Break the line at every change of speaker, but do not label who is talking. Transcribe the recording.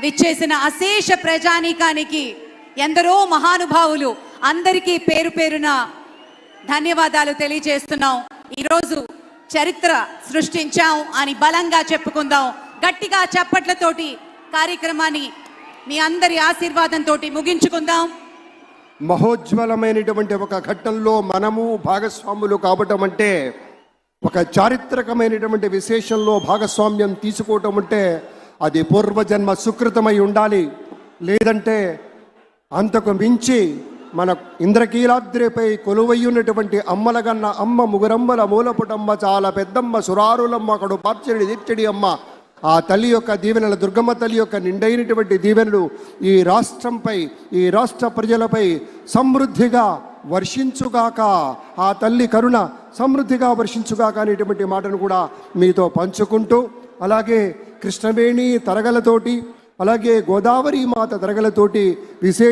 విచ్చేసిన అశేష ప్రజానీకానికి ఎందరో మహానుభావులు అందరికీ పేరు పేరున ధన్యవాదాలు తెలియజేస్తున్నాం. ఈరోజు చరిత్ర సృష్టించాం అని బలంగా చెప్పుకుందాం. గట్టిగా చప్పట్లతోటి కార్యక్రమాన్ని మీ అందరి ఆశీర్వాదంతో ముగించుకుందాం.
మహోజ్వలమైనటువంటి ఒక ఘట్టంలో మనము భాగస్వాములు కావటం అంటే ఒక చారిత్రకమైనటువంటి విశేషంలో భాగస్వామ్యం తీసుకోవటం అంటే అది పూర్వజన్మ సుకృతమై ఉండాలి. లేదంటే అంతకు మించి మన ఇంద్రకీలాద్రిపై కొలువయ్యున్నటువంటి అమ్మలగన్న అమ్మ ముగురమ్మల మూలపుటమ్మ చాలా పెద్దమ్మ సురారులమ్మ అక్కడ పార్చడి దీప్చడి అమ్మ ఆ తల్లి యొక్క దీవెనలు దుర్గమ్మ తల్లి యొక్క నిండైనటువంటి దీవెనలు ఈ రాష్ట్రంపై ఈ రాష్ట్ర ప్రజలపై సమృద్ధిగా వర్షించుగాక ఆ తల్లి కరుణ సమృద్ధిగా వర్షించుగాక అనేటువంటి మాటను కూడా మీతో పంచుకుంటూ అలాగే కృష్ణవేణి తరగలతోటి అలాగే గోదావరి మాత తరగలతోటి విశేష